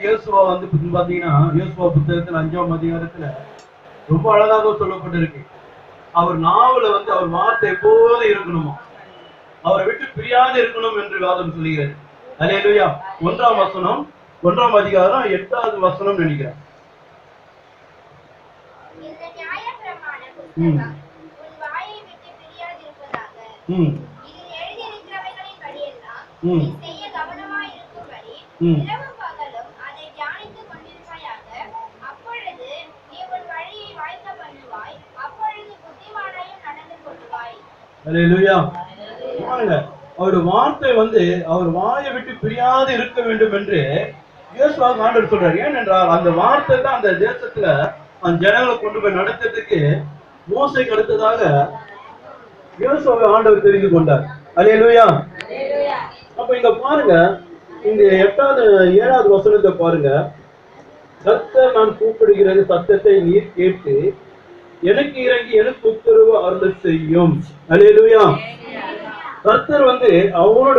இயேசுவா வந்து பாத்தீங்கன்னா இயேசுவா புத்தகத்துல அஞ்சாம் அதிகாரத்துல ரொம்ப அழகாக சொல்லப்பட்டிருக்கு. அவர் நாவல வந்து அவர் வார்த்தை எப்போதும் இருக்கணுமா? அவரை விட்டு பிரியாது இருக்கணும் என்று வாதம் சொல்லுகிறது அல்லேலூயா. ஒன்றாம் வசனம் ஒன்றாம் அதிகாரம் எட்டாவது வசனம் நினைக்கிறேன். இந்த நியாயப்பிரமாண ம். புத்தகம் உன் வாயை விட்டு பிரியாதிருப்பதாக. ம். இதில் எழுதியிருக்கிறவைகளின் படியெல்லாம் ம். அவருடைய வார்த்தை வந்து அவர் வாயை விட்டு பிரியாது இருக்க வேண்டும் என்று இயேசுவாக ஆண்டவர் சொல்றார். ஏனென்றால் அந்த வார்த்தை தான் அந்த தேசத்துல அந்த ஜனங்களை கொண்டு போய் நடத்துறதுக்கு மோசைக்கு அடுத்ததாக இயேசுவை ஆண்டவர் தெரிந்து கொண்டார். அல்லேலூயா அப்ப இங்க பாருங்க இந்த எட்டாவது ஏழாவது வசனத்தை பாருங்க. கத்த நான் கூப்பிடுகிறது சத்தத்தை நீர் கேட்டு எனக்கு இறங்கி எனக்கு உத்தரவு அருள் செய்யும். அலையலுயா கர்த்தர் வந்து அவரோட